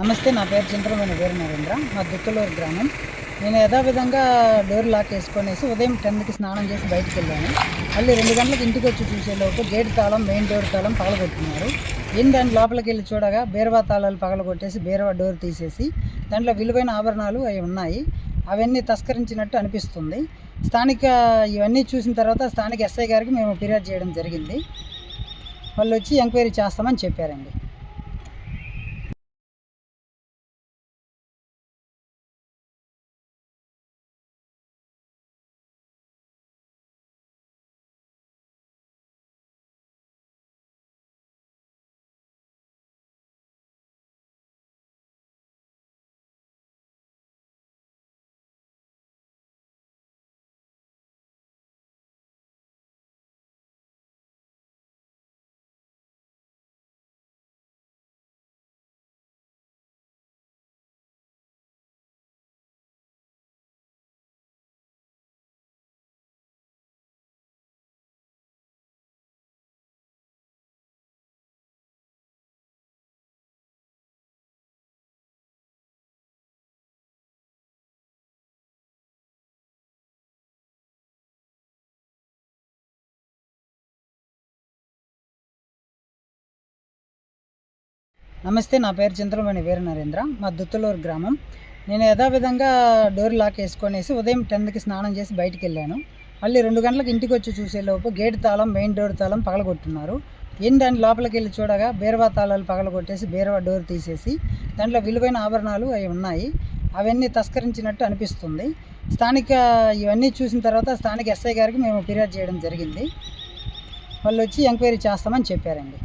నమస్తే నా పేరు చింతలమైన వేరు నరేంద్ర మా దుత్తులూరు గ్రామం. నేను యథావిధంగా డోర్ లాక్ వేసుకొనేసి ఉదయం టెన్కి స్నానం చేసి బయటికి వెళ్ళాను. మళ్ళీ రెండు గంటలకు ఇంటికి వచ్చి చూసేలోపు గేట్ తాళం మెయిన్ డోర్ తాళం పగలగొట్టుకున్నారు ఏం దాని లోపలికి వెళ్ళి చూడగా బీరవా తాళాలు పగలగొట్టేసి బీరవా డోర్ తీసేసి దాంట్లో విలువైన ఆభరణాలు అవి ఉన్నాయి. అవన్నీ తస్కరించినట్టు అనిపిస్తుంది. స్థానిక ఇవన్నీ చూసిన తర్వాత స్థానిక ఎస్ఐ గారికి మేము ఫిర్యాదు చేయడం జరిగింది. వాళ్ళు వచ్చి ఎంక్వైరీ చేస్తామని చెప్పారండి. నమస్తే నా పేరు చింతలమణి వీర నరేంద్ర మా దుత్తులూరు గ్రామం. నేను యథావిధంగా డోర్ లాక్ వేసుకొనేసి ఉదయం టెన్కి స్నానం చేసి బయటికి వెళ్ళాను. మళ్ళీ రెండు గంటలకు ఇంటికి వచ్చి చూసేలోపు గేట్ తాళం మెయిన్ డోర్ తాళం పగలగొట్టున్నారు. ఏం దాని లోపలికి వెళ్ళి చూడగా బీరవా తాళాలు పగలగొట్టేసి బీరవా డోర్ తీసేసి దాంట్లో విలువైన ఆభరణాలు అవి ఉన్నాయి. అవన్నీ తస్కరించినట్టు అనిపిస్తుంది. స్థానిక ఇవన్నీ చూసిన తర్వాత స్థానిక ఎస్ఐ గారికి మేము ఫిర్యాదు చేయడం జరిగింది. వాళ్ళు వచ్చి ఎంక్వైరీ చేస్తామని చెప్పారండి.